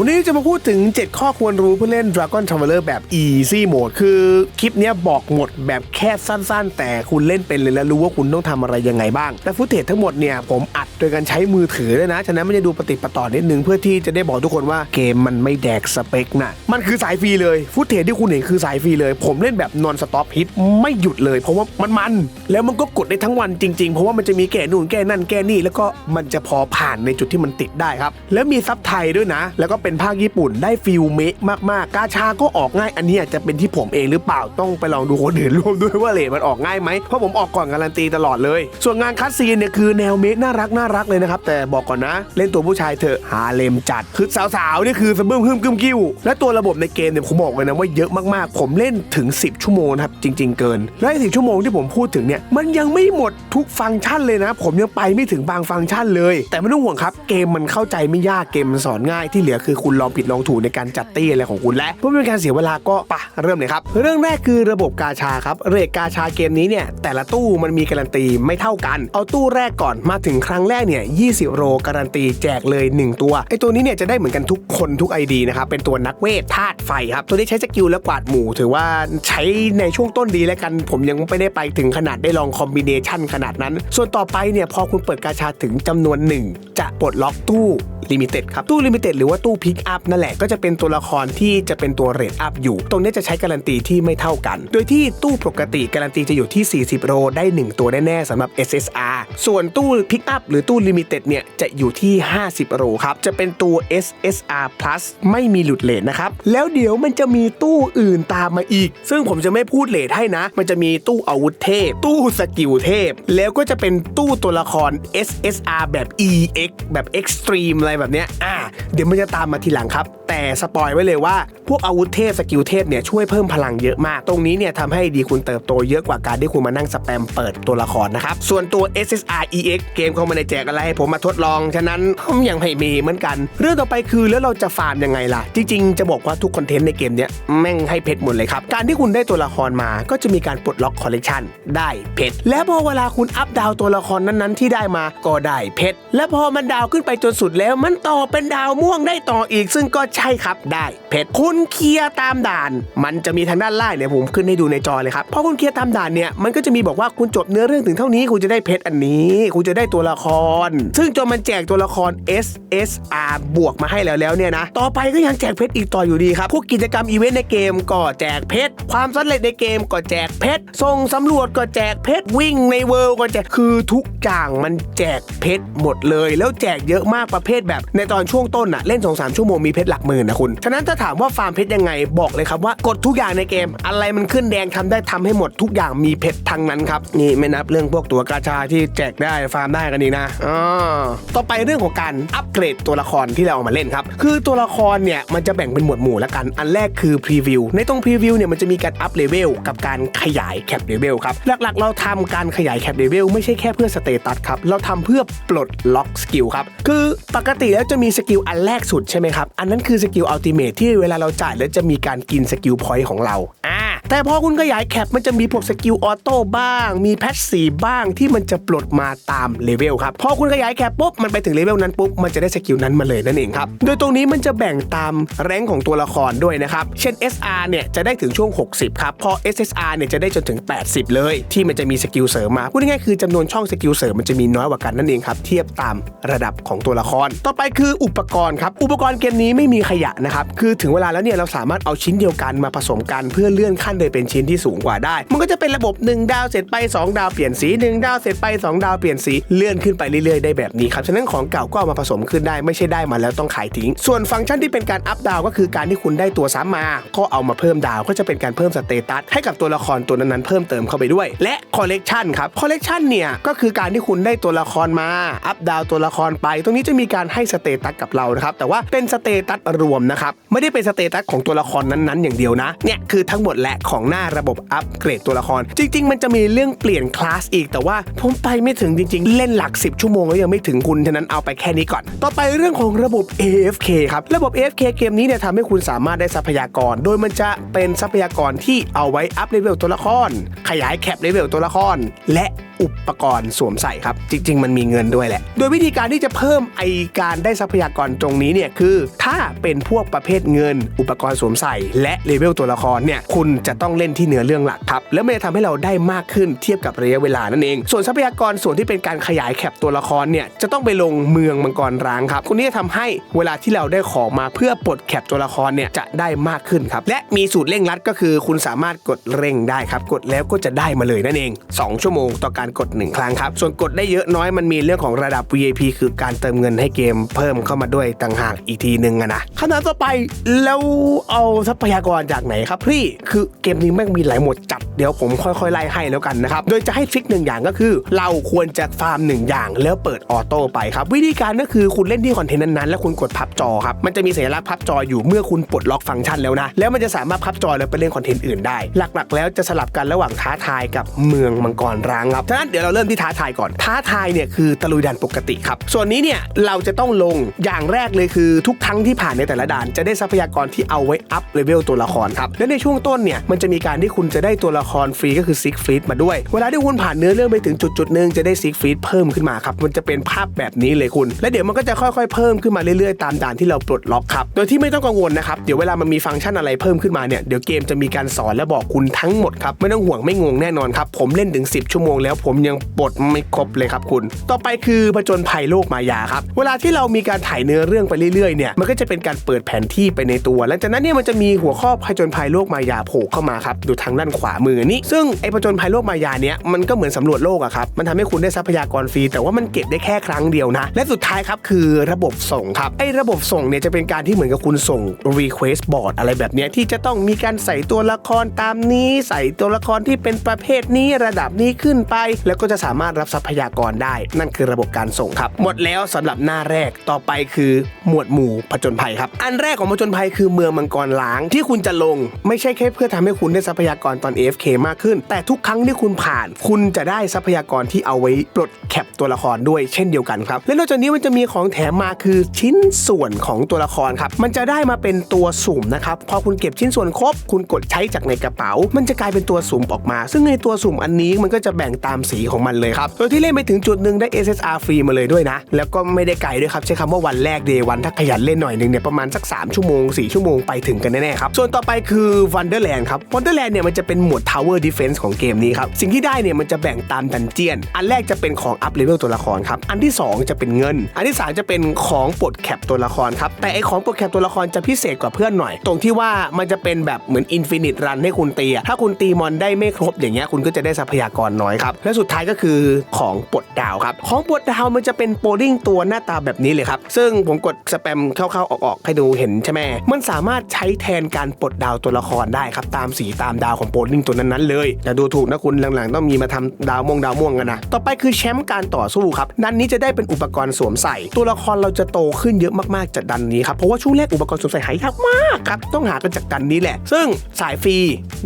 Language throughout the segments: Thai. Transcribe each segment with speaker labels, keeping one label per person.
Speaker 1: วันนี้จะมาพูดถึง 7 ข้อควรรู้เพื่อเล่น Dragon Traveler แบบ Easy Mode คือคลิปนี้บอกหมดแบบแค่สั้นๆ แต่คุณเล่นเป็นเลยแล้วรู้ว่าคุณต้องทำอะไรยังไงบ้าง และฟุตเทจทั้งหมดเนี่ย ผมอัดโดยการใช้มือถือด้วยนะ ฉะนั้นไม่ได้ดูปฏิปต่อนิดนึง เพื่อที่จะได้บอกทุกคนว่าเกมมันไม่แดกสเปคนะมันคือสายฟรีเลยฟุตเทจที่คุณเห็นคือสายฟรีเลย ผมเล่นแบบนอนสต็อปฮิตไม่หยุดเลย เพราะว่ามันมันแล้วมันก็กดได้ทั้งวันจริงๆ เพราะว่ามันจะมีแก้นู่นแก้นั่นแก้นี่แล้วก็มันจะพอผ่านในจุดที่มันติดได้ครับแล้วมีซับไทยด้วยนะ แล้วก็เป็นภาคญี่ปุ่นได้ฟิลเมะมากๆ กาชาก็ออกง่ายอันนี้อาจจะเป็นที่ผมเองหรือเปล่าต้องไปลองดูคนอื่นร่วมด้วยว่าเลทมันออกง่ายไหมเพราะผมออกก่อนการันตีตลอดเลย ส่วนงานคัดซีนเนี่ยคือแนวเมะน่ารักน่ารักเลยนะครับแต่บอกก่อนนะ เล่นตัวผู้ชายเถอะหาเลมจัดคือสาวๆนี่คือสะบึ้มฮึมกึมกิ้วและตัวระบบในเกมเนี่ยผมบอกเลยนะว่าเยอะมากๆ ผมเล่นถึง 10 ชั่วโมงนะครับจริง ๆ เกินและสิชั่วโมงที่ผมพูดถึงเนี่ยมันยังไม่หมดทุกฟังก์ชันเลยนะ ผมยังไปไม่ถึงบางฟังก์ชันเลย แต่ไม่ต้องห่วงครับ เกมมันเข้าใจไม่ยากเกมมันสอนง่ายที่เหลือคือคุณลองผิดลองถูกในการจัดตี้อะไรของคุณและเพื่อเป็นการเสียเวลาก็ปะเริ่มเลยครับ เรื่องแรกคือระบบกาชาครับเรทกาชาเกมนี้เนี่ยแต่ละตู้มันมีการันตีไม่เท่ากัน เอาตู้แรกก่อนมาถึงครั้งแรกเนี่ย20 โรการันตีแจกเลย 1 ตัวไอตัวนี้เนี่ยจะได้เหมือนกันทุกคนทุก ID นะครับเป็นตัวนักเวทธาตุไฟครับตัวนี้ใช้สกิลและกวาดหมู่ ถือว่าใช้ในช่วงต้นดีแล้วกัน ผมยังไม่ได้ไปถึงขนาดได้ลองคอมบิเนชันขนาดนั้น ส่วนต่อไปเนี่ยพอคุณเปิดกาชาถึงจำนวนหนึ่งจะปลดล็อกตู้ลิมิเต็ดครับตู้ลิมิเต็ดหรือว่าตู้พิกอัพนั่นแหละก็จะเป็นตัวละครที่จะเป็นตัวเรทอัพอยู่ ตรงนี้จะใช้การันตีที่ไม่เท่ากัน โดยที่ตู้ปกติการันตีจะอยู่ที่ 40 โรได้ 1 ตัวแน่ๆสำหรับ SSR ส่วนตู้พิกอัพหรือตู้ลิมิเต็ดเนี่ยจะอยู่ที่ 50 โรครับ จะเป็นตัว SSR plus ไม่มีหลุดเลทนะครับ แล้วเดี๋ยวมันจะมีตู้อื่นตามมาอีก ซึ่งผมจะไม่พูดเลทให้นะ มันจะมีตู้อาวุธเทพ ตู้สกิลเทพ แล้วก็จะเป็นตู้ตัวละคร SSR แบบ EX แบบ Extreme อะไรแบบเนี้ยอ่าเดี๋ยวมันจะตามมาทีหลังครับ แต่สปอยไว้เลยว่า พวกอาวุธเทพสกิลเทพเนี่ยช่วยเพิ่มพลังเยอะมาก ตรงนี้เนี่ยทำให้ดีคุณเติบโตเยอะกว่าการที่คุณมานั่งสแปมเปิดตัวละครนะครับ ส่วนตัว SSR EX เกมเขาไมาในแจกอะไรให้ผมมาทดลอง ฉะนั้นผมยังไม่มีเหมือนกัน เรื่องต่อไปคือแล้วเราจะฟาร์มยังไงล่ะ จริงๆ จะบอกว่าทุกคอนเทนต์ในเกมเนี้ยแม่งให้เพชรหมดเลยครับ การที่คุณได้ตัวละครมาก็จะมีการปลดล็อกคอลเลกชันได้เพชร และพอเวลาคุณอัพดาวตัวละครนั้นๆ ที่ได้มาก็ได้เพชร และพอมันดาวขึ้นไปจนสุดแล้วมันต่อเป็นดาวม่วงได้ต่ออีกซึ่งก็ใช่ครับได้ เพชรคุณเคลียร์ตามด่าน มันจะมีทางด้านล่างเนี่ยผมขึ้นให้ดูในจอเลยครับพอคุณเคลียร์ตามด่านเนี่ยมันก็จะมีบอกว่าคุณจบเนื้อเรื่องถึงเท่านี้คุณจะได้เพชรอันนี้ คุณจะได้ตัวละคร ซึ่งจนมันแจกตัวละคร SSR บวกมาให้แล้วแล้วเนี่ยนะต่อไปก็ยังแจกเพชรอีกต่ออยู่ดีครับพวกกิจกรรมอีเวนต์ในเกมก็แจกเพชรความสำเร็จในเกมก็แจกเพชรส่งสำรวจก็แจกเพชรวิ่งในเวิลด์ก็แจกคือทุกอย่างมันแจกเพชรหมดเลย แล้วแจกเยอะมากประเภทแบบ ในตอนช่วงต้นอะเล่น2องสาชั่วโมงมีเพชรหลักหมื่นนะคุณ ฉะนั้นถ้าถามว่าฟาร์มเพชรยังไงบอกเลยครับว่ากดทุกอย่างในเกม อะไรมันขึ้นแดงทำได้ทำให้หมดทุกอย่างมีเพชรทั้งนั้นครับนี่ไม่นับเรื่องพวกตัวกาชาที่แจกได้ฟาร์มได้กันอีกนะอ๋อต่อไปเรื่องของการอัปเกรดตัวละครที่เราเอามาเล่นครับคือตัวละครเนี่ยมันจะแบ่งเป็นหมวดหมู่ล้วกันอันแรกคือพรีวิวในตรงพรีวิวเนี่ยมันจะมีการอัพเลเวลกับการขยายแคปเลเวลครับหลักๆ เราทำการขยายแคปเลเวลไม่ใช่แค่เพื่อสเตตัสครับเราทำเพื่อปลดล็อกสกิลครับคือปกติแล้วจะมีสกิลอันแรกสุดใช่ไหมครับ อันนั้นคือสกิลอัลติเมทที่เวลาเราจ่ายแล้วจะมีการกินสกิลพอยต์ของเราอ่า แต่พอคุณขยายแคปมันจะมีพวกสกิลออโต้บ้าง มีแพทสีบ้างที่มันจะปลดมาตามเลเวลครับ พอคุณขยายแคปปุ๊บ มันไปถึงเลเวลนั้นปุ๊บ มันจะได้สกิลนั้นมาเลยนั่นเองครับ โดยตรงนี้มันจะแบ่งตามแรงของตัวละครด้วยนะครับ เช่น SR เนี่ยจะได้ถึงช่วง 60 ครับ พอ SSR เนี่ยจะได้จนถึง 80 เลย ที่มันจะมีสกิลเสริมมา พูดง่ายๆคือจำนวนช่องสกิลเสริมมันจะมีน้อยกว่ากันนั่นเองครับ เทียบตามระดับของตัวละคร ต่อไปคืออุปกรณ์ครับ อุปกรณ์เกมนี้ไม่มีขยะนะครับ คือถึงเวลาแล้วเนี่ยเราสามารถเอาชิ้นเดียวกันมาผสมกันเพื่อเลื่อนขันโดยเป็นชิ้นที่สูงกว่าได้ มันก็จะเป็นระบบ 1 ดาวเสร็จไป 2 ดาวเปลี่ยนสี 1 ดาวเสร็จไป 2 ดาวเปลี่ยนสีเลื่อนขึ้นไปเรื่อยๆได้แบบนี้ครับฉะนั้นของเก่าก็ามาผสมขึ้นได้ไม่ใช่ได้มาแล้วต้องขายทิ้ง ส่วนฟังก์ชันที่เป็นการอัพดาวก็คือการที่คุณได้ตัวซ้ำมา ก็เอามาเพิ่มดาวก็จะเป็นการเพิ่มสเตตัสให้กับตัวละครตัวนั้นๆเพิ่มเติมเข้าไปด้วย และคอลเลกชันครับคอลเลกชันเนี่ยก็คือการที่คุณได้ตัวละครมา อัพดาวตัวละครไป ตรงนี้จะมีการให้สเตตัสกับเรานะครับแต่ว่าเป็นสเตตัสรวมนะครับไม่ได้เป็นสเตตัสของตัวละครนั้นๆ อย่างเดียวนะเนี่ยคือทั้งหมดแหละของหน้าระบบอัปเกรดตัวละคร จริง ๆ มันจะมีเรื่องเปลี่ยนคลาสอีกแต่ว่าผมไปไม่ถึงจริง ๆ เล่นหลัก 10 ชั่วโมงแล้วยังไม่ถึงคุณฉะนั้นเอาไปแค่นี้ก่อน ต่อไปเรื่องของระบบ AFK ครับ ระบบ AFK เกมนี้เนี่ยทำให้คุณสามารถได้ทรัพยากร โดยมันจะเป็นทรัพยากรที่เอาไว้อัพเลเวลตัวละคร ขยายแคปเลเวลตัวละคร และ อุปกรณ์สวมใส่ครับ จริง ๆ มันมีเงินด้วยแหละ โดยวิธีการที่จะเพิ่มไอการได้ทรัพยากรตรงนี้เนี่ยคือ ถ้าเป็นพวกประเภทเงิน อุปกรณ์สวมใส่ และเลเวลตัวละครเนี่ยคุณจะต้องเล่นที่เนื้อเรื่องหลักครับ แล้วมันจะทำให้เราได้มากขึ้นเทียบกับระยะเวลานั่นเอง ส่วนทรัพยากรส่วนที่เป็นการขยายแคปตัวละครเนี่ยจะต้องไปลงเมืองมังกรร้างครับคุณนี่จะทำให้เวลาที่เราได้ของมาเพื่อปลดแคปตัวละครเนี่ยจะได้มากขึ้นครับและมีสูตรเร่งรัดก็คือ คุณสามารถกดเร่งได้ครับกดแล้วก็จะได้มาเลยนั่นเอง 2 ชั่วโมงต่อการกด 1 ครั้งครับ ส่วนกดได้เยอะน้อยมันมีเรื่องของระดับ VIP คือการเติมเงินให้เกมเพิ่มเข้ามาด้วยต่างหากอีกทีหนึ่งอะนะคำถามต่อไปแล้วเอาทรัพยากรจากไหนครับพี่ คือเกมนี้แม่งมีหลายหมดจัดเดี๋ยวผมค่อยๆไล่ให้แล้วกันนะครับ โดยจะให้ทริคหนึ่งอย่างก็คือ เราควรจะฟาร์มหนึ่งอย่างแล้วเปิดออโต้ไปครับ วิธีการก็คือคุณเล่นที่คอนเทนต์นั้นๆแล้วคุณกดพับจอครับ มันจะมีสัญลักษณ์พับจออยู่เมื่อคุณปลดล็อกฟังก์ชันแล้วนะ แล้วมันจะสามารถพับจอแล้วไปเล่นคอนเทนต์อื่นได้ หลักๆ แล้วจะสลับกันระหว่างท้าทายกับเมืองมังกรร้างครับฉะนั้นเดี๋ยวเราเริ่มที่ท้าทายก่อน ท้าทายเนี่ยคือตะลุยด่านปกติครับ ส่วนนี้เนี่ยเราจะต้องลงอย่างแรกเลยคือทุกครั้งที่ผ่านในแต่ละด่าน จะได้ทรัพยากรที่เอาไว้อัพเลเวลตัวละครครับและในช่วงต้นเนี่ยมันจะมีการที่คุณจะได้ตัวละครฟรีก็คือซิกฟรีดมาด้วย เวลาที่คุณผ่านเนื้อเรื่องไปถึงจุดจุดหนึ่งจะได้ซิกฟรีดเพิ่มขึ้นมาครับมันจะเป็นภาพแบบนี้เลยคุณ และเดี๋ยวมันก็จะค่อยๆ เพิ่มขึ้นมาเรื่อยๆ ตามด่านที่เราปลดล็อกครับโดยที่ไม่ต้องกังวลนะครับเดี๋ยวเวลามันมีฟังก์ชันอะไรเพิ่มขึ้นมาเนี่ยเดี๋ยวเกมจะมีการสอนและบอกคุณทั้งหมดครับไม่ต้องห่วงไม่งงแน่นอนครับผมเล่นถึง 10 ชั่วโมงแล้วผมยังปลดไม่ครบเลยครับคุณ ต่อไปคือผจญภัยโลกมายาครับ เวลาที่เรามีการถ่ายเนื้อเรื่องไปเรื่อยๆเนี่ยมันก็จะเป็นการเปิดแผนที่ไปในตัวและจากนั้นเนี่ยมันจะมีหัวข้อผจญภัยโลกมายาโผล่เข้ามาครับดูทางด้านขวามือนี้ ซึ่งไอผจญภัยโลกมายาเนี่ยมันก็เหมือนสำรวจโลกอะครับมันทำให้คุณได้ทรัพยากรฟรีแต่ว่ามันเก็บได้แค่ครั้งเดียวนะ และสุดท้ายครับคือระบบส่งครับไอระบบส่งเนี่ยจะเป็นการที่เหมือนกับคุณส่ง request board อะไรแบบเนี้ยที่จะต้องมีการใส่ตัวละครตามนี้ ใส่ตัวละครที่เป็นประเภทนี้ระดับนี้ขึ้นไปแล้วก็จะสามารถรับทรัพยากรได้ นั่นคือระบบการส่งครับ หมดแล้วสำหรับหน้าแรกต่อไปคือหมวดหมู่ผจญภัยครับ อันแรกของผจญภัยคือเมืองมังกรล้าง ที่คุณจะลง ไม่ใช่แค่เพื่อทำให้คุณได้ทรัพยากรตอน AFK มากขึ้น แต่ทุกครั้งที่คุณผ่าน คุณจะได้ทรัพยากรที่เอาไว้ปลดแคปตัวละครด้วยเช่นเดียวกันครับ และนอกจากนี้มันจะมีของแถมมาคือชิ้นส่วนของตัวละครครับ มันจะได้มาเป็นตัวสุ่มนะครับ พอคุณเก็บชิ้นส่วนครบ คุณกดใช้จากในกระเป๋า มันจะกลายเป็นตัวสุ่มออกมา ซึ่งในตัวสุ่มอันนี้มันก็จะแบ่งตามสีของมันเลยครับโดยที่เล่นไปถึงจุดหนึ่งได้ SSR ฟรีมาเลยด้วยนะ แล้วก็ไม่ได้ไกลด้วยครับใช้คำว่าวันแรกเดย์วันถ้าขยันเล่นหน่อยหนึ่งเนี่ยประมาณสัก 3 ชั่วโมง 4 ชั่วโมงไปถึงกันแน่ๆครับ ส่วนต่อไปคือ Wonderland ครับ Wonderland เนี่ยมันจะเป็นหมวด Tower Defense ของเกมนี้ครับ สิ่งที่ได้เนี่ยมันจะแบ่งตามดันเจียน อันแรกจะเป็นของอัพเลเวลตัวละครครับ อันที่ 2 จะเป็นเงิน อันที่ 3 จะเป็นของปลดแคปตัวละครครับ แต่ไอของปลดแคปตัวละครจะพิเศษกว่าเพื่อนหน่อย ตรงที่ว่ามันจะเป็นแบบเหมือนอินฟินิตรันให้คุณตีถ้าคุณตีมอนได้ไม่ครบอย่างเงี้ยคุณก็จะได้ทรัพยากรน้อยครับและสุดท้ายก็คือของปลดดาวครับ ของปลดดาวมันจะเป็นโปรลิงตัวหน้าตาแบบนี้เลยครับ ซึ่งผมกดสแปมเข้าๆออกๆให้ดูเห็นใช่ไหมมันสามารถใช้แทนการปลดดาวตัวละครได้ครับ ตามสีตามดาวของโปรลิงตัวนั้นๆเลยอย่าดูถูกนะคุณหลังๆ ต้องมีมาทำดาวม่วงดาวม่วงกันนะต่อไปคือแชมป์การต่อสู้ครับดันนี้จะได้เป็นอุปกรณ์สวมใส่ ตัวละครเราจะโตขึ้นเยอะมากๆจากดันนี้ครับเพราะว่าช่วงแรกอุปกรณ์สวมใส่หายากมากครับต้องหากันจากดันนี้แหละ ซึ่งสายฟรี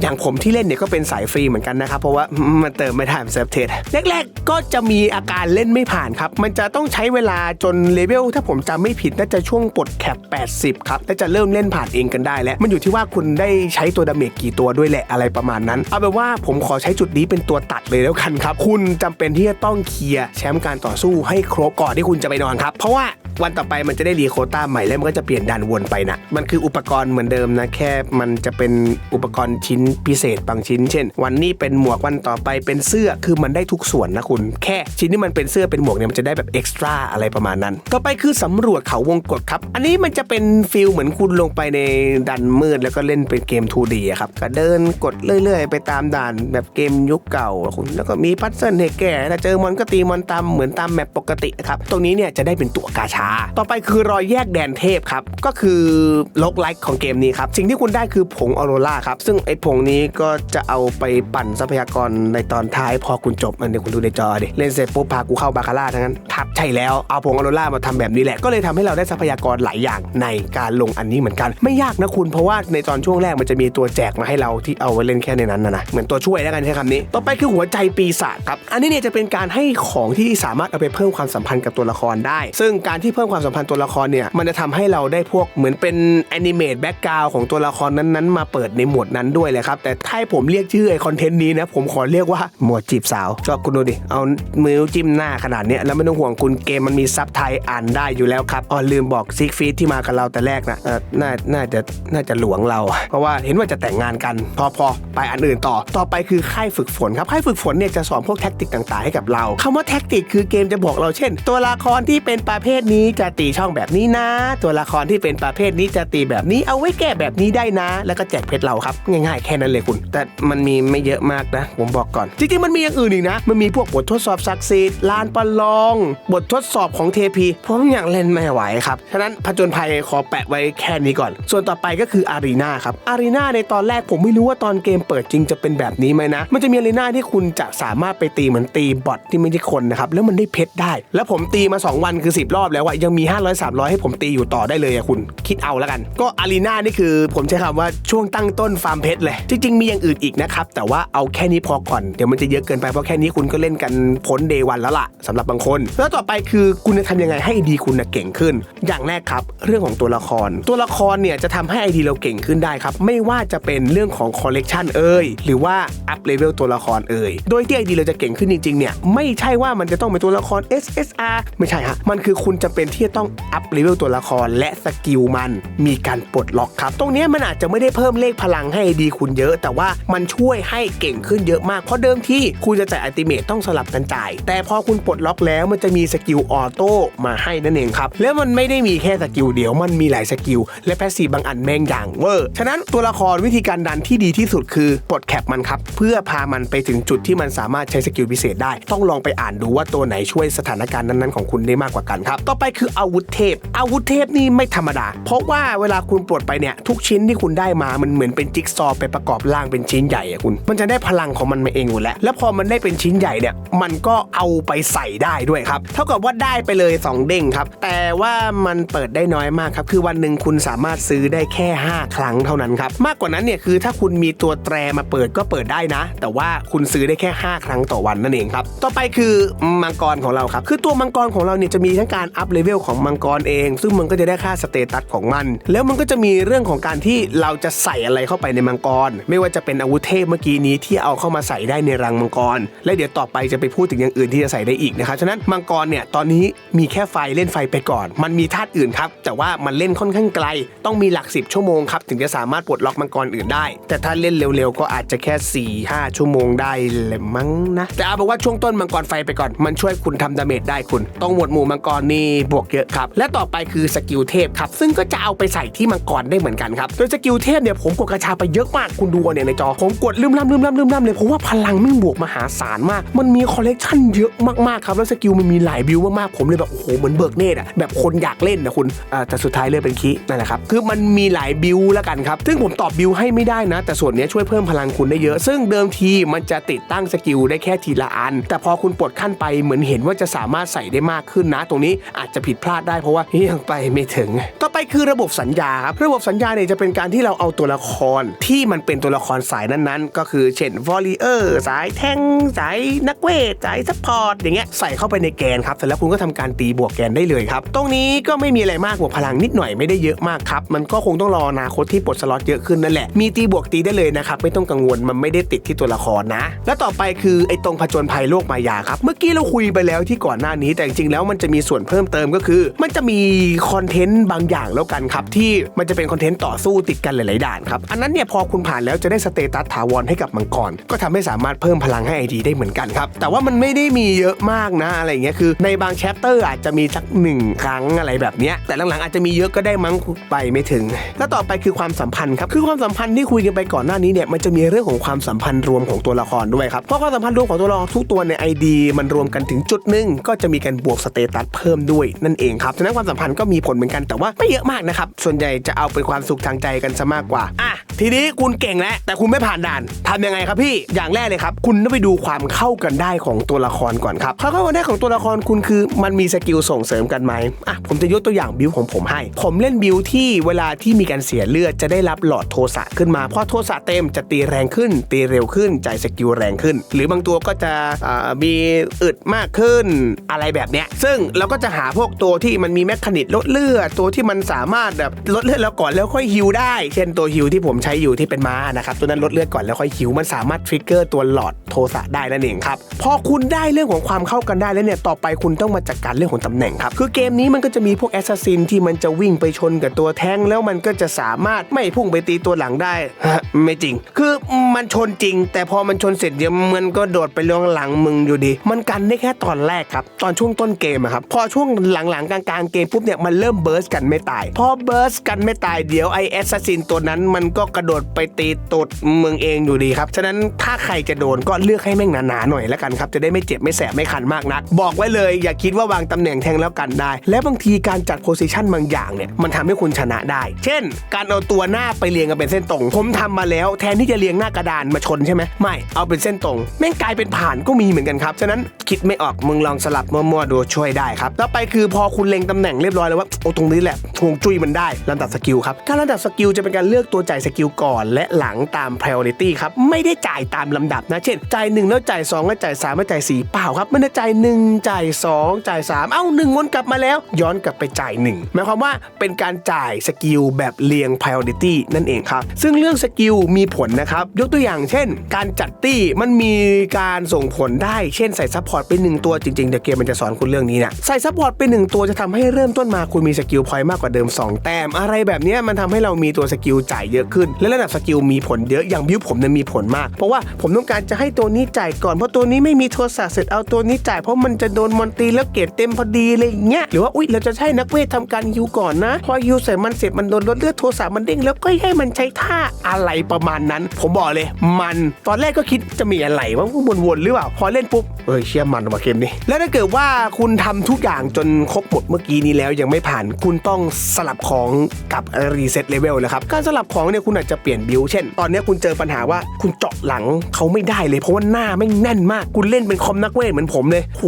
Speaker 1: อย่างผมที่เล่นเนี่ยก็เป็นสายฟรีเหมือนกันนะครับเพราะว่ามันเติมไม่ได้เซิร์ฟเทสแรกๆ ก็จะมีอาการเล่นไม่ผ่านครับ มันจะต้องใช้เวลาจนเลเวลถ้าผมจำไม่ผิดน่าจะช่วงปลดแคป 80 ครับและจะเริ่มเล่นผ่านเองกันได้แล้ว มันอยู่ที่ว่าคุณได้ใช้ตัวดาเมจกี่ตัวด้วยแหละอะไรประมาณนั้น เอาเป็นว่าผมขอใช้จุดนี้เป็นตัวตัดเลยแล้วกันครับ คุณจำเป็นที่จะต้องเคลียร์แชมป์การต่อสู้ให้ครบก่อนที่คุณจะไปนอนครับ เพราะว่า วันต่อไปมันจะได้รีโคต้าใหม่แล้วมันก็จะเปลี่ยนดันวนไปนะมันคืออุปกรณ์เหมือนเดิมนะแค่มันจะเป็นอุปกรณ์ชิ้นพิเศษบางชิ้น เช่น วันนี้เป็นหมวกวันต่อไปเป็นเสื้อคือมันได้ทุกส่วนนะคุณ แค่ชิ้นที่มันเป็นเสื้อเป็นหมวกเนี่ยมันจะได้แบบเอ็กซ์ตร้าอะไรประมาณนั้นต่อไปคือสำรวจเขาวงกตครับ อันนี้มันจะเป็นฟิลเหมือนคุณลงไปในดันมืดแล้วก็เล่นเป็นเกม 2D อะครับก็เดินกดเรื่อย ๆ ไปตามด่านแบบเกมยุคเก่าอะคุณแล้วก็มีพัซเซิลให้แก้ถ้าเจอมอนก็ตีมอนตามเหมือนตามแมปปกติครับตรงนี้เนี่ยจะได้เป็นตัวกาชาต่อไปคือรอยแยกแดนเทพครับ ก็คือล็อกไลค์ของเกมนี้ครับ สิ่งที่คุณได้คือผงออโรราครับ ซึ่งไอ้ผงนี้ก็จะเอาไปปั่นทรัพยากรในตอนท้ายพอคุณจบอันเดี๋ยวคุณดูในจอดิ เล่นเสร็จปุ๊บพากูเข้าบาคาร่าทั้งนั้นทับใช่แล้ว เอาผงออโรรามาทำแบบนี้แหละ ก็เลยทำให้เราได้ทรัพยากรหลายอย่างในการลงอันนี้เหมือนกัน ไม่ยากนะคุณ เพราะว่าในตอนช่วงแรกมันจะมีตัวแจกมาให้เราที่เอาไว้เล่นแค่ในนั้นนะนะเหมือนตัวช่วยแล้วกันใช้คำนี้ ต่อไปคือหัวใจปีศาจครับ อันนี้เนี่ยจะเป็นการให้ของที่สามารถเอาไปเพิ่มความสัมพันธ์กับตัวละครได้ ซึ่งการที่ที่เพิ่มความสัมพันธ์ตัวละครเนี่ยมันจะทำให้เราได้พวกเหมือนเป็นแอนิเมตแบ็กกราวของตัวละครนั้นๆ มาเปิดในหมวดนั้นด้วยเลยครับ แต่ถ้าผมเรียกชื่อไอคอนเทนต์นี้นะผมขอเรียกว่าหมวดจีบสาวก็คุณดูดิ เอามือจิ้มหน้าขนาดนี้แล้วไม่ต้องห่วงคุณเกมมันมีซับไทยอ่านได้อยู่แล้วครับอ๋อลืมบอกซิกฟีดที่มากับเราแต่แรกนะเออน่าน่าจะน่าจะหลวงเรา เพราะว่าเห็นว่าจะแต่งงานกัน พอพอไปอันอื่นต่อ ต่อไปคือค่ายฝึกฝนครับค่ายฝึกฝนเนี่ยจะสอนพวกแท็กติกต่างๆให้กับเราคำว่าแท็กติกคือเกมจะบอกเราเช่น ตัวละครที่เป็นประเภทนี้จะตีช่องแบบนี้นะ ตัวละครที่เป็นประเภทนี้จะตีแบบนี้เอาไว้แก้แบบนี้ได้นะ แล้วก็แจกเพชรเราครับ ง่ายๆแค่นั้นเลยคุณ แต่มันมีไม่เยอะมากนะ ผมบอกก่อน จริงๆมันมีอย่างอื่นอีกนะ มันมีพวกบททดสอบศักดิ์สิทธิ์ลานประลอง บททดสอบของเทพีผมอยังเล่นไม่ไหวครับฉะนั้นผจญภัยขอแปะไว้แค่นี้ก่อน ส่วนต่อไปก็คืออารีนาครับอารีนาในตอนแรกผมไม่รู้ว่าตอนเกมเปิดจริงจะเป็นแบบนี้ไหมนะ มันจะมีอารีนาที่คุณจะสามารถไปตีเหมือนตีบอทที่ไม่ใช่คนนะครับแล้วมันได้เพชรได้ แล้วผมตีมา 2 วันคือ 10 รอบแล้วอะยังมี 500 300 ให้ผมตีอยู่ต่อได้เลยอะคุณ คิดเอาแล้วกัน ก็อารีนานี่คือผมใช้คำว่าช่วงตั้งต้นฟาร์มเพชรเลย จริง ๆ มีอย่างอื่นอีกนะครับ แต่ว่าเอาแค่นี้พอก่อน เดี๋ยวมันจะเยอะเกินไป เพราะแค่นี้คุณก็เล่นกันพ้นเดวันแล้วล่ะสำหรับบางคน แล้วต่อไปคือคุณจะทำยังไงให้ดีคุณนะเก่งขึ้น อย่างแรกครับ เรื่องของตัวละคร ตัวละครเนี่ยจะทำให้ไอดีเราเก่งขึ้นได้ครับ ไม่ว่าจะเป็นเรื่องของคอลเลกชันเอ่ยหรือว่าอัพเลเวลตัวละครเอ่ยโดยที่ไอดีเราจะเก่งขึ้นจริงๆเนี่ยไม่ใช่ว่ามันจะต้องเป็นตัวละคร SSR ไม่ใช่ฮะมันคือคุณจะเป็นที่จะต้องอัพเลเวลตัวละครและสกิลมันมีการปลดล็อกครับ ตรงนี้มันอาจจะไม่ได้เพิ่มเลขพลังให้ดีคุณเยอะ แต่ว่ามันช่วยให้เก่งขึ้นเยอะมาก เพราะเดิมที่คุณจะจ่ายอัลติเมทต้องสลับกันจ่าย แต่พอคุณปลดล็อกแล้วมันจะมีสกิลออโต้มาให้นั่นเองครับ แล้วมันไม่ได้มีแค่สกิลเดียว มันมีหลายสกิลและแพสซีบางอันแม่งอย่างเวอร์ ฉะนั้นตัวละครวิธีการดันที่ดีที่สุดคือปลดแคปมันครับ เพื่อพามันไปถึงจุดที่มันสามารถใช้สกิลพิเศษได้ ต้องลองไปอ่านดูว่าตัวไหนช่วยสถานการณ์นั้นๆของคุณได้มากกว่ากันครับ ต่อไปคืออาวุธเทพ อาวุธเทพนี่ไม่ธรรมดา เพราะว่าเวลาคุณปลดไปเนี่ยทุกชิ้นที่คุณได้มามันเหมือนเป็นจิ๊กซอว์ไปประกอบร่างเป็นชิ้นใหญ่อะคุณ มันจะได้พลังของมันมาเองอยู่แล้ว แล้วพอมันได้เป็นชิ้นใหญ่เนี่ยมันก็เอาไปใส่ได้ด้วยครับ เท่ากับว่าได้ไปเลย 2 เด้งครับ แต่ว่ามันเปิดได้น้อยมากครับ คือวันหนึ่งคุณสามารถซื้อได้แค่ 5 ครั้งเท่านั้นครับ มากกว่านั้นเนี่ยคือถ้าคุณมีตัวแตรมาเปิดก็เปิดได้นะ แต่ว่าคุณซื้อได้แค่ 5 ครั้งต่อวันนั่นเองครับ ต่อไปคือมังกรของเราครับ คือตัวมังกรของเราเนี่ยจะมีทั้งการอัพเลเวลของมังกรเอง ซึ่งมันก็จะได้ค่าสเตตัสของมัน แล้วมันก็จะมีเรื่องของการที่เราจะใส่อะไรเข้าไปในมังกร ไม่ว่าจะเป็นอาวุธเทพเมื่อกี้นี้ที่เอาเข้ามาใส่ได้ในรังมังกร และเดี๋ยวต่อไปจะไปพูดถึงอย่างอื่นที่จะใส่ได้อีกนะครับฉะนั้นมังกรเนี่ยตอนนี้มีแค่ไฟเล่นไฟไปก่อน มันมีธาตุอื่นครับแต่ว่ามันเล่นค่อนข้างไกล ต้องมีหลัก 10 ชั่วโมงครับถึงจะสามารถปลดล็อกมังกรอื่นได้ แต่ถ้าเล่นเร็วๆก็อาจจะแค่ 4 5 ชั่วโมงได้เลยมั้งนะแต่เอาเป็นว่าช่วงต้นมังกรไฟไปก่อนมันช่วยคุณทำดาเมจได้คุณต้องหมวดหมู่มังกรนี่บวกเยอะครับ และต่อไปคือสกิลเทพครับ ซึ่งก็จะเอาไปใส่ที่มังกรได้เหมือนกันครับ โดยสกิลเทพเนี่ยผมกดกระชาไปเยอะมาก คุณดูเนี่ยในจอ ผมกดลืมล่ำลืมล่ำลืมล่ำเลย เพราะว่าพลังม่งบวกมหาศาลมาก มันมีคอลเลกชันเยอะมากๆครับ แล้วสกิลมันมีหลายบิวมากๆ ผมเลยแบบโอ้โหเหมือนเบิกเนตรอะแบบคนอยากเล่นนะคุณแต่สุดท้ายเลือกเป็นคีนั่นแหละครับ คือมันมีหลายบิวแล้วกันครับ ซึ่งผมตอบบิวให้ไม่ได้นะ แต่ส่วนนี้ช่วยเพิ่มพลังคุณได้เยอะ ซึ่งเดิมทีมันจะติดตั้งสกิลได้แค่ทีละอัน แต่พอคุณปลดขั้นไปเหมือนเห็นว่าจะสามารถใส่ได้มากขึ้นนะ ตรงนี้อาจจะผิดพลาดได้เพราะว่ายังไปไม่ถึง ต่อไปคือระบบสัญญาครับระบบสัญญาเนี่ยจะเป็นการที่เราเอาตัวละครที่มันเป็นตัวละครสายนั้นๆ ก็คือเช่นวอลเลเยอร์สายแทงสายนักเวทสายซัพพอร์ตอย่างเงี้ยใส่เข้าไปในแกนครับเสร็จแล้วคุณก็ทำการตีบวกแกนได้เลยครับตรงนี้ก็ไม่มีอะไรมากบวกพลังนิดหน่อยไม่ได้เยอะมากครับมันก็คงต้องรออนาคตที่ปลดสล็อตเยอะขึ้นนั่นแหละมีตีบวกตีได้เลยนะครับไม่ต้องกังวลมันไม่ได้ติดที่ตัวละครนะ และต่อไปคือไอ้ตรงผจญภัยโลกมายาครับเมื่อกี้เราคุยไปแล้วที่ก่อนหน้านี้แต่จริงๆแล้วมันจะมีส่วนเพิ่มเติมก็คือ มันจะมีคอนเทนต์บางอย่างแล้วกันครับ ที่มันจะเป็นคอนเทนต์ต่อสู้ติดกันหลาย ๆ ด่านครับ อันนั้นเนี่ยพอคุณผ่านแล้วจะได้สเตตัสถาวรให้กับมังกร ก็ทำให้สามารถเพิ่มพลังให้ไอดีได้เหมือนกันครับ แต่ว่ามันไม่ได้มีเยอะมากนะอะไรเงี้ยคือ ในบางแชปเตอร์อาจจะมีสักหนึ่งครั้งอะไรแบบเนี้ยแต่หลัง ๆ อาจจะมีเยอะก็ได้มั้งไปไม่ถึง แล้วต่อไปคือความสัมพันธ์ครับคือความสัมพันธ์ที่คุยกันไปก่อนหน้านี้เนี่ยมันจะมีเรื่องของความสัมพันธ์รวมของตัวละครด้วยครับเพราะความสัมพันธ์รวมของตัวละครทุกตัวในไอดีมันรวมกันถึงจุดหนึ่งก็จะมีการบวกสเตตัสเพิ่มด้วยนั่นเองครับฉะนั้นความสัมพันธ์ก็มีผลเหมือนกันแต่ว่าไม่เยอะมากนะครับส่วนใหญ่จะเอาเป็นความสุขทางใจกันซะมากกว่าอะทีนี้คุณเก่งแล้วแต่คุณไม่ผ่านด่านทำยังไงครับพี่อย่างแรกเลยครับ คุณต้องไปดูความเข้ากันได้ของตัวละครก่อนครับความเข้ากันได้ของตัวละครคุณคือมันมีสกิลส่งเสริมกันไหมอะผมจะยกตัวอย่างบิวของผมให้ ผมเล่นบิวที่เวลาที่มีการเสียเลือดจะได้รับหลอดโทสะขึ้นมาพอโทสะเต็มจะตีแรงขึ้น ตีเร็วขึ้นจ่ายสกิลแรงขึ้น หรือบางตัวก็จะมีอึดมากขึ้นอะไรแบบเนี้ยซึ่งเราก็จะหาพวกตัวที่มันมีแมคคานิกลดเลือดตัวที่มันสามารถแบบลดเลือดแล้วก่อนแล้วค่อยฮิวได้ เช่นตัวฮิวที่ผมใช้อยู่ที่เป็นม้านะครับตัวนั้นลดเลือดก่อนแล้วค่อยฮิวมันสามารถทริกเกอร์ตัวหลอดโทสะได้นั่นเองครับพอคุณได้เรื่องของความเข้ากันได้แล้วเนี่ยต่อไปคุณต้องมาจัดการเรื่องของตำแหน่งครับคือเกมนี้มันก็จะมีพวกแอสซัสซินที่มันจะวิ่งไปชนกับตัวแท้งแล้วมันก็จะสามารถไม่พุ่งไปตีตัวหลังได้ไม่จริง คือมันชนจริง แต่พอมันชนเสร็จเดี๋ยวมันก็โดดไปลงหลังมึงอยู่ดี มันกันได้แค่ตอนแรกครับ ตอนช่วงต้นเกมครับพอช่วงหลังๆกลางๆเกมปุ๊บเนี่ยมันเริ่มเบิร์สกันไม่ตาย พอเบิร์สกันไม่ตายเดี๋ยวไอแอสซัสซินตัวนั้นมันก็กระโดดไปตีตดมึงเองอยู่ดีครับ ฉะนั้นถ้าใครจะโดนก็เลือกให้แม่งหนาๆหน่อยแล้วกันครับ จะได้ไม่เจ็บไม่แสบไม่คันมากนัก บอกไว้เลยอย่าคิดว่าวางตำแหน่งแทงแล้วกันได้ และบางทีการจัดโพซิชันบางอย่างเนี่ยมันทำให้คุณชนะได้ เช่น การเอาตัวหน้าไปเรียงกันเป็นเส้นตรง ผมทำมาแล้ว แทนที่จะเรียงหน้ากระดานมาชนใช่ไหมไม่เอาเป็นเส้นตรง แม่งกลายเป็นผ่านก็มีเหมือนกันครับฉะนั้นคิดไม่ออกมึงลองสลับมั่วๆดูช่วยได้ครับแล้วไปคือพอคุณเล็งตำแหน่งเรียบร้อยแล้วว่าโอ้ตรงนี้แหละห่วงจุ้ยมันได้ลำดับสกิลครับการลำดับสกิลจะเป็นการเลือกตัวจ่ายสกิลก่อนและหลังตาม priority ครับไม่ได้จ่ายตามลำดับนะ เช่น จ่ายหนึ่งแล้วจ่ายสองแล้วจ่ายสามแล้วจ่ายสี่เปล่าครับ มันจะจ่ายหนึ่งจ่ายสองจ่ายสามเอ้าหนึ่งวนกลับมาแล้ว ย้อนกลับไปจ่ายหนึ่งหมายความว่าเป็นการจ่ายสกิลแบบเรียง priority นั่นเองครับ ซึ่งเรื่องสกิลมีผลนะครับ ยกตัวอย่างเช่น การจัดตี้มันมีการส่งผลได้เช่นใส่ซัพพอร์ตไปหนึ่งตัวจริงๆเดี๋ยวเกมมันจะสอนคุณเรื่องนี้นะใส่ซัพพอร์ตไปหนึ่งตัวจะทำให้เริ่มต้นมาคุณมีสกิลพอยต์มากกว่าเดิม 2 แต้มอะไรแบบนี้มันทำให้เรามีตัวสกิลจ่ายเยอะขึ้นและระดับสกิลมีผลเยอะอย่างบิวผมเนี่ยมีผลมาก เพราะว่าผมต้องการจะให้ตัวนี้จ่ายก่อนเพราะตัวนี้ไม่มีโทรศัพท์เสร็จเอาตัวนี้จ่ายเพราะมันจะโดนมอนตีแล้วเกรดเต็มพอดีอะไรอย่างเงี้ยหรือว่าอุ๊ยเราจะใช้นักเวททำการฮิวก่อนนะ พอฮิวเสร็จมันเสร็จมันโดนลดเลือดโทรศัพท์มันเด้งแล้วก็ให้มันใช้ท่าอะไรประมาณนั้น ผมบอกเลย มันตอนแรกก็คิดจะมีอะไรว่าวนๆหรือเปล่าพอเล่นปุ๊บเอ้ยเชี่ยมันว่ะเกมนี้แล้วถ้าเกิดว่าคุณทำทุกอย่างจนครบหมดเมื่อกี้นี้แล้วยังไม่ผ่าน คุณต้องสลับของกับรีเซ็ตเลเวลแล้วครับการสลับของเนี่ยคุณอาจจะเปลี่ยนบิลเช่น ตอนนี้คุณเจอปัญหาว่าคุณเจาะหลังเขาไม่ได้เลยเพราะว่าหน้าไม่แน่นมาก คุณเล่นเป็นคอมนักเวทเหมือนผมเลยโห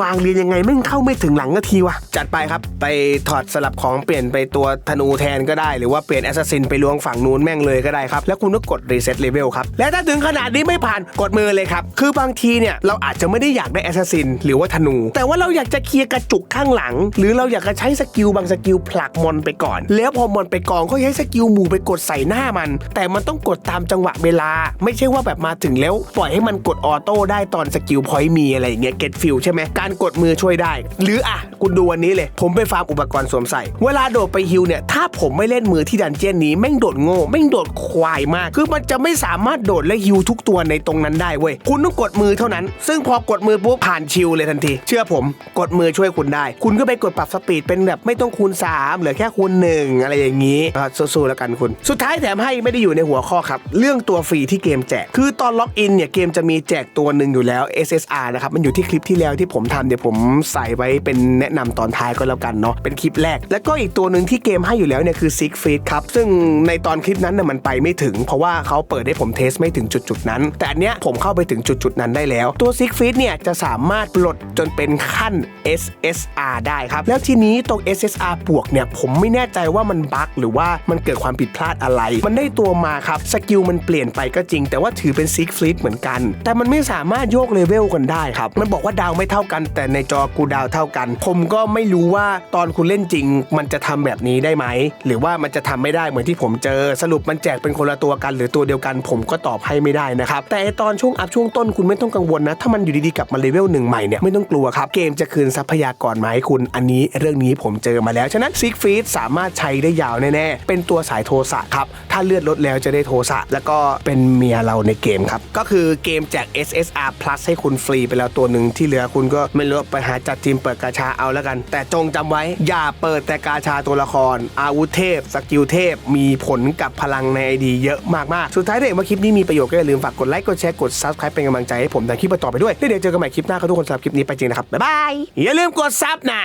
Speaker 1: วางเรียนยังไงไม่เข้าไม่ถึงหลังนาทีวะจัดไปครับ ไปถอดสลับของเปลี่ยนไปตัวธนูแทนก็ได้ หรือว่าเปลี่ยนแอสซัสซินไปลวงฝั่งนู้นแม่งเลยก็ได้ครับ แล้วคุณก็กดรีเซ็ตเลเวลครับ และถ้าถึงขนาดนี้ไม่ผ่านกดมือเลยครับ คือบางทีเนี่ยเราอาจจะไม่ได้อยากได้แอสซัสซินหรือว่าธนู แต่ว่าเราอยากจะเคลียร์กระจุกข้างหลัง หรือเราอยากจะใช้สกิลบางสกิลผลักมอนไปก่อน แล้วพอมอนไปกองก็ใช้สกิลหมู่ไปกดใส่หน้ามัน แต่มันต้องกดตามจังหวะเวลา ไม่ใช่ว่าแบบมาถึงแล้วปล่อยให้มันกดออโต้ได้ตอนสกิลพอยต์มีอะไรอย่างเงี้ยเก็ตฟิลใช่ไหมการกดมือช่วยได้ หรืออะคุณดูวันนี้เลย ผมไปฟาร์มอุปกรณ์สวมใส่ เวลาโดดไปฮิวเนี่ยถ้าผมไม่เล่นมือที่ดันเจียนนี้แม่งโดดโง่แม่งโดดควายมาก คือมันจะไม่สามารถโดดและฮิวทุกตัวในตรงนั้นได้เว้ยคุณต้องกดมือเท่านั้น ซึ่งพอกดมือปุ๊บผ่านชิลเลยทันที เชื่อผม กดมือช่วยคุณได้ คุณก็ไปกดปรับสปีดเป็นแบบไม่ต้องคูณ3เหลือแค่คูณ1อะไรอย่างนี้อะสู้ๆแล้วกันคุณ สุดท้ายแถมให้ไม่ได้อยู่ในหัวข้อครับ เรื่องตัวฟรีที่เกมแจก คือตอนล็อกอินเนี่ยเกมจะมีแจกตัวหนึ่งอยู่แล้ว SSR นะครับ มันอยู่ที่คลิปที่แล้วที่ผมทำเดี๋ยวผมใส่ไว้เป็นแนะนำตอนท้ายก็แล้วกันเนาะ เป็นคลิปแรก แล้วก็อีกตัวหนึ่งที่เกมให้อยู่แล้วเนี่ยคือ Sick Feed ครับ ซึ่งในตอนคลิปนั้นน่ะมันไปไม่ถึง เพราะว่าเขาเปิดให้ผมเทสไม่ถึงจุดๆนั้น แต่อันเนี้ยผมเข้าไปถึงจุดๆนั้นได้แล้ว ตัว Sick Feed เนี่ยจะสามารถปลดจนเป็นขั้น SSR ได้ครับ แล้วทีนี้ตรง SSR บวกเนี่ยผมไม่แน่ใจว่ามันบั๊กหรือว่ามันเกิดความผิดพลาดอะไรมันได้ตัวมาครับสกิลมันเปลี่ยนไปก็จริง แต่ว่าถือเป็น Sick Feed เหมือนกัน แต่มันไม่สามารถโยกเลเวลกันได้ครับ มันบอกว่าดาวไม่เท่ากัน แต่ในจอกูดาวเท่ากัน ผมก็ไม่รู้ว่าตอนคุณเล่นจริง มันจะทำแบบนี้ได้ไหม หรือว่ามันจะทำไม่ได้เหมือนที่ผมเจอ สรุปมันแจกเป็นคนละตัวกัน หรือตัวเดียวกัน ผมก็ตอบให้ไม่ได้นะครับ แต่ไอตอนช่วงอัพช่วงต้นคุณไม่ต้องกังวลนะ ถ้ามันอยู่ดีๆกลับมาเลเวลหนึ่งใหม่เนี่ยไม่ต้องกลัวครับ เกมจะคืนทรัพยากรมาให้คุณ อันนี้เรื่องนี้ผมเจอมาแล้ว ฉะนั้นซิกฟีดสามารถใช้ได้ยาวแน่ๆ เป็นตัวสายโทสะครับ ถ้าเลือดลดแล้วจะได้โทสะแล้วก็เป็นเมียเราในเกมครับ ก็คือเกมแจก SSR plus ให้คุณฟรีไปแล้วตัวหนึ่งที่เหลือคุณก็ไม่รู้ไปหาจัดทีมเปิดกาชาเอาแล้วกัน แต่จงจำไว้อย่าเปิดแต่กาชาตัวละคร อาวุธเทพ สกิลเทพ มีผลกับพลังในไอดีเยอะมากๆ สุดท้ายถ้าเกิดว่าคลิปนี้มีประโยชน์ก็อย่าลืมฝากกดไลค์กดแชร์กด subscribe เป็นกำลังใจให้ผมทำคลิปต่อไปด้วยแล้วเดี๋ยวเจอกันใหม่คลิปหน้าครับทุกคนสำหรับคลิปนี้ไปจริงนะครับบ๊ายบายอย่าลืมกดซับนะ